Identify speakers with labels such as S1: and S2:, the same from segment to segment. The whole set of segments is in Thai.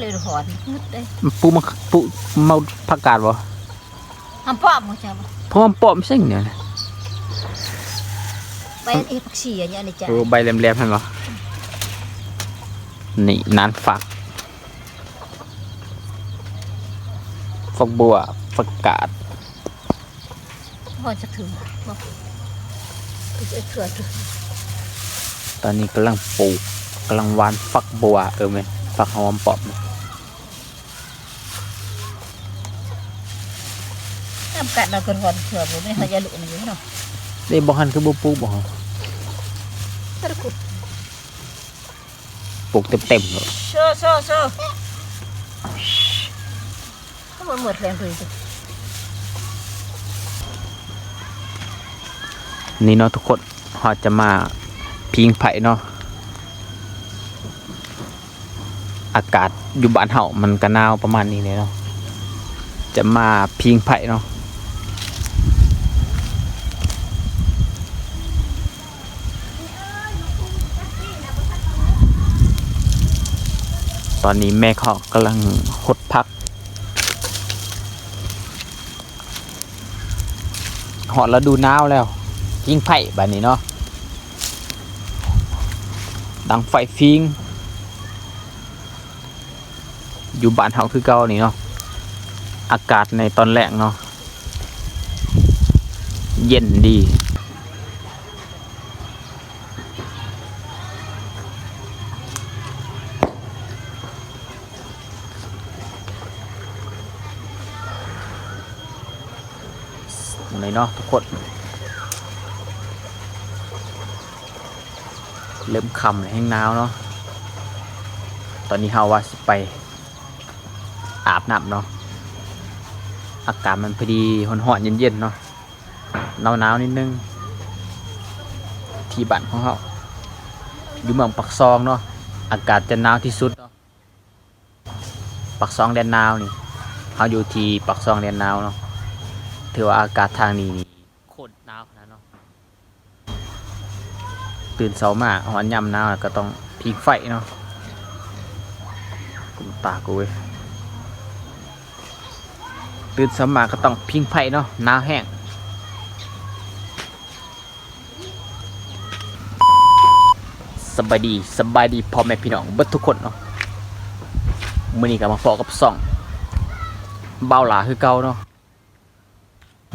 S1: เลยหอนงึดเลย
S2: ปูมาปูมาผักกาดบ่
S1: ทำป้อมมั้งจ้ะ
S2: เพราะมันปลอมใช่เนี่ยนะ
S1: ไปเอ็ผักชีอย่างเงี้ยนี่จ้ะ
S2: โอ้ใบแหลมๆหั่นบ่นี่นานฝักฝักบัวฝักกาด
S1: พอจะถึงบอกเอ็ดเถื่อถึง
S2: ตอนนี้กำลังปลูกกำลังหวานฝักบัวเออแม่นฝักหอมปลอม
S1: น้ำกัดเราคนหอนเถื่อบ่ไม่เขาจะหลุดอยู่เนาะ
S2: นี่บ่หันคือบ่ปลูกบ่
S1: ตะกุด
S2: ปลูกเต็มๆเลย
S1: โซ่โซ่โซ่ถ้ามันหมดแรงเลยจ้ะ
S2: นี่เนาะทุกคนเราจะมาพิงไผ่เนาะอากาศอยู่บ้านเฮามันก็หนาวประมาณนี้เลยเนาะจะมาพิงไผ่เนาะ ตอนนี้แม่เขากำลังหดพักหอดแล้วดูหนาวแล้วพิงไผ่แบบนี้เนาะดังไฟฟิง อยู่บ้านเฮาคือเก่านี่เนาะอากาศในตอนแรกเนาะเย็นดี เนาะทุกคน เริ่มคำแห้งหนาวเนาะตอนนี้เฮาว่าสิไป อาบน้ำเนาะอากาศมันพอดีหอนๆเย็นๆเนาะหนาวๆนิดนึง ที่บ้านของเฮาอยู่เมืองปักซองเนาะอากาศจะหนาวที่สุดเนาะปักซองแดนหนาวนี่เฮาอยู่ที่ปักซองแดนหนาวเนาะ ถือว่าอากาศทางนี้นี่โคตรหนาวขนาดเนาะตื่นเช้ามาหอนยำหนาวก็ต้องพิงไฟเนาะกุมตากูเว้ยตื่นเช้ามาก็ต้องพิงไฟเนาะหนาวแห้งสบายดีสบายดีพ่อแม่พี่น้องเบิดทุกคนเนาะมื้อนี้ก็มาพอกับซ่องเบาหลาคือเก่าเนาะ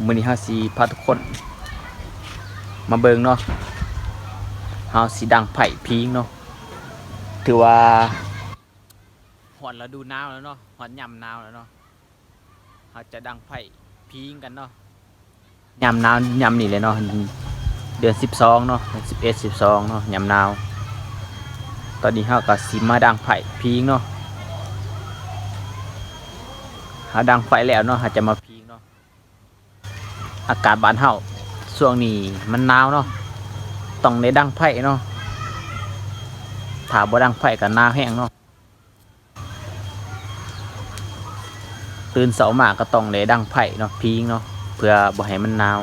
S2: มือนี้เฮาสิพาทุกคน มาเบิงเนาะเฮาสิดังไผ่พิงเนาะถือว่าหอนฤดูหนาวแล้วเนาะหอนยามหนาวแล้วเนาะเฮาจะดังไผ่พิงกันเนาะยามหนาวยามนี้เลยเนาะเดือน12เนาะ11 12เนาะยามหนาว ตอนนี้เฮาก็สิมาดังไผ่พิงเนาะเฮาดังไฟแล้วเนาะเฮาจะมาพิง อากาศบ้านเฮาช่วงนี้มันหนาวเนาะต้องในดังไผ่เนาะถ้าบ่ดังไผ่ก็หนาวแห้งเนาะตื่นเสามาก็ต้องในดังไผ่เนาะพิงเนาะเพื่อบ่ให้มันหนาว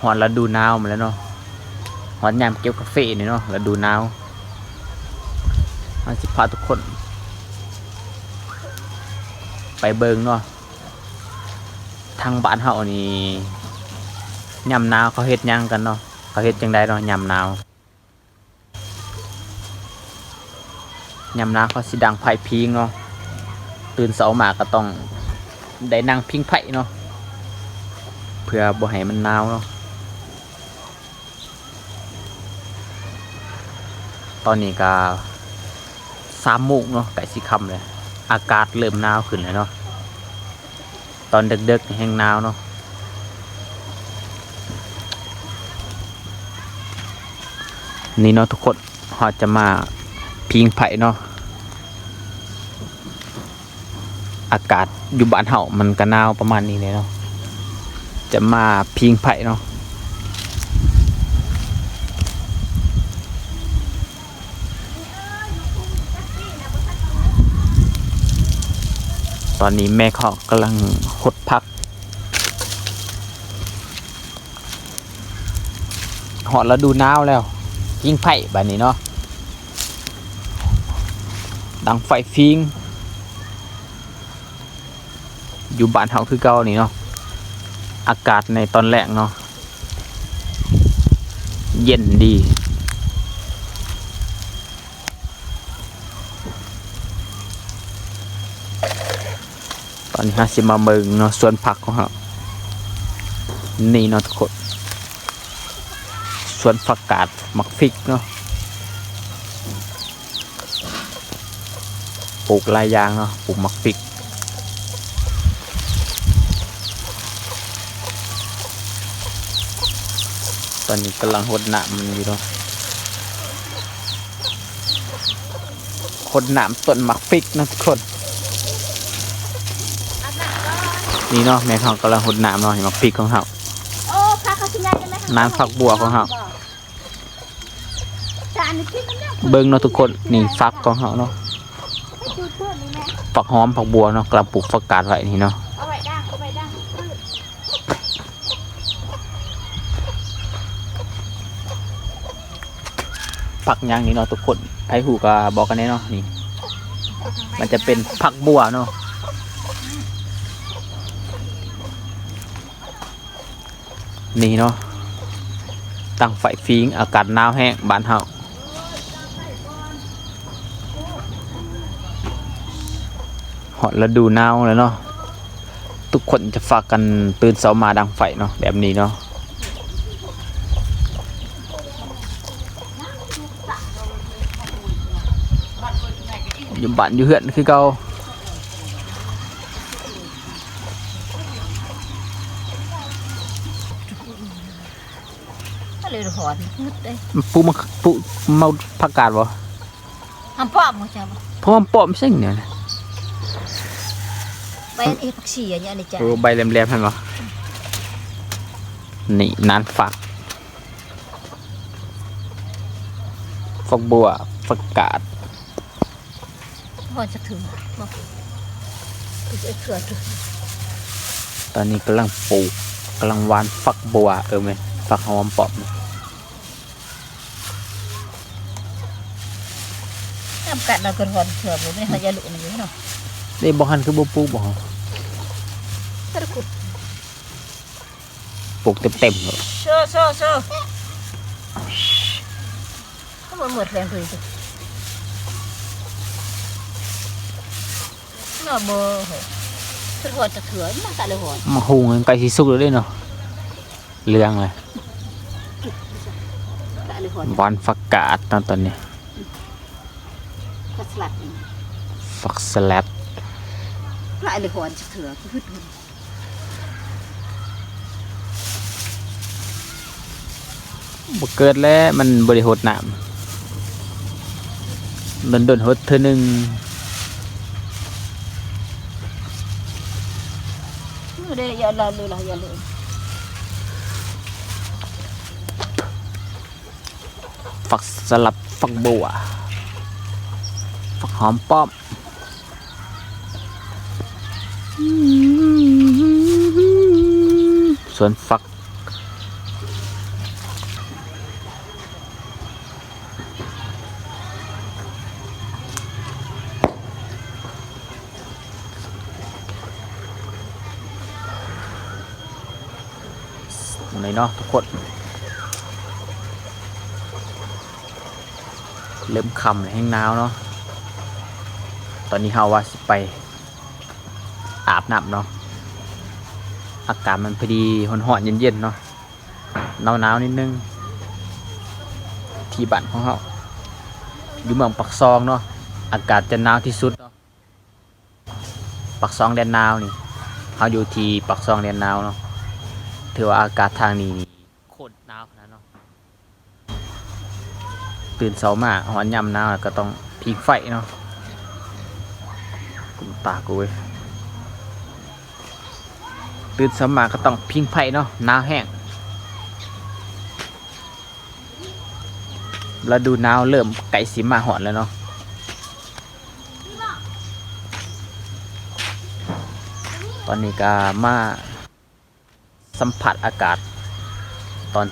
S2: หอนฤดูหนาวมาแล้วเนาะหอนยามเก็บกาแฟนี่เนาะฤดูหนาวมันสิพาทุกคน ไปเบิงเนาะ ทางบ้านเฮานี่ยามหนาวเขาเฮ็ดยังกันเนาะเขาเฮ็ดจังไดเนาะยามหนาวยามหนาวเขาสิดังไผ่พิงเนาะตื่นเช้ามาก็ต้องได้นั่งพิงไผ่เนาะเพื่อบ่ให้มันนาวเนาะตอนนี้ก็สามโมงเนาะใกล้สิค่ำเลย อากาศเริ่มหนาวขึ้นแล้วเนาะ ตอนดึกๆแห้งหนาวเนาะนี่เนาะทุกคนหอจะมาพิงไผ่เนาะอากาศอยู่บ้านเฮามันก็หนาวประมาณนี้เลยเนาะจะมาพิงไผ่เนาะ ตอนนี้แม่เขากำลังหดพักหอดแล้วดูหนาวแล้วยิงไผ่แบบนี้เนาะดังไฟฟิงอยู่บ้านเฮาคือเก่านี่เนาะอากาศในตอนแรกเนาะเย็นดี ตอนนี้ฮะสิมาเบิงเนาะสวนผักของเรานี่เนาะทุกคนสวนผักกาดมักฟิกเนาะปลูกลายยางเนาะปลูกมักฟิกตอนนี้กำลังหดหนามมันอยู่เนาะหดหนามต้นมักฟิกนะทุกคน นี่เนาะแม่เขากำลังหดน้ำเนาะเห็นมักพริกของเขา
S1: โอ้พักเขาสิงานกันไหม
S2: น้ำฝักบัวของเขา
S1: จานนี้คิดกันเนี่ย
S2: เบิ้งเนาะทุกคนนี่ฟักของเขาเนาะ
S1: ให้ดูเพื่อนนี่แม่
S2: ฝักหอมฝักบัวเนาะกำลังปลูกฝักกาดไว้นี่เนาะ
S1: เอาไว้ดังเอาไว้ดังพืช
S2: ผักหยางนี่เนาะทุกคนไผหูก็บอกกันแน่เนาะนี่ มันจะเป็นผักบัวเนาะ นี่เนาะตั้งไฟฟิงอากาศหนาวแห้งบ้านเฮาหอดฤดูหนาวแล้วเนาะทุกคนจะฝากกันตื่นเช้ามาดังไฟเนาะแบบนี้เนาะอยู่บ้านอยู่เฮือนคือเก่า
S1: ก็เลยห อนงึดเลย
S2: ปูมาปูมาผักกาดบ่
S1: ทำป้อมเขาจะบ่
S2: เพราะมันปลอมใช่เนี่ย
S1: ไปอันเอผักชีอย่างเงี้ยนี่จ้ะ
S2: โอ้ใบแหลมๆเห็นบ่นี่นานฝักฝักบัวฝักกาด
S1: พอจะถึงบ่คือไอ้เขือถึง
S2: ตอนนี้กำลังปลูกกำลังหวานฝักบัวเออไหมนฝักหอมปลอม
S1: น้ำกัดเราก็หอนเขื่อบ่ไม่เขาจะลุดอยู่เนาะ
S2: นี่บ่หันคือบ่ปลูกบ่
S1: ตะกุด
S2: ปลูกเต็มๆเลย
S1: โชว์โชว์โชว์เขาบ่หมดแรงเลยจ้ะเนาะบ่เหรอคือหอนจะเถื่อมันกัดเลยหอน
S2: มาหุงกันไก่สิสุกแล้วเด้เนาะเหลืองเลย
S1: กัดเลยหอน
S2: หวานฝักกาดตอนตอนนี้
S1: กัดสลัดนี่
S2: ฝักสลัด
S1: กัดเลยหอนจะเถื่อคือหึดหึด
S2: บ่เกิดแล้วมันบริโภคน้ำโดนๆหดเทื่อหนึง
S1: Ini udah ya lalu lah ya lalu.
S2: ฝักสลับฝักบัว ฝักหอมป้อมสวนฝักนี่เนาะทุกคน เริ่มคำแล้วแห้งหนาวเนาะ ตอนนี้เฮาว่าสิไปอาบน้ำเนาะ อากาศมันพอดีหอนๆเย็นๆเนาะหนาวๆนิดนึง ที่บ้านของเฮาอยู่เมืองปักซองเนาะ อากาศจะหนาวที่สุดเนาะปักซองแดนหนาวนี่เฮาอยู่ที่ปักซองแดนหนาวเนาะ ถือว่าอากาศทางนี้นี่โคตรหนาวขนาดเนาะ ตื่นเช้ามาหอนยำหนาวก็ต้องพิงไฟเนาะ ตากูเว้ยตื่นเช้ามาก็ต้องพิงไฟเนาะหนาวแห้งแล้วดูหนาวเริ่มไก่สีมาหอนแล้วเนาะตอนนี้ก็มาสัมผัสอากาศ ตอน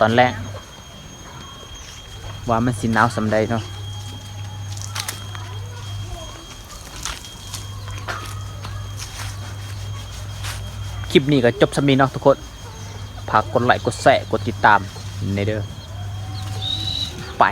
S2: ตอนแรกว่ามันสิหนาวสำใดเนาะ คลิปนี้ก็จบสำนีเนาะทุกคนฝากกดไลค์กดแชร์กดติดตามในเด้อไป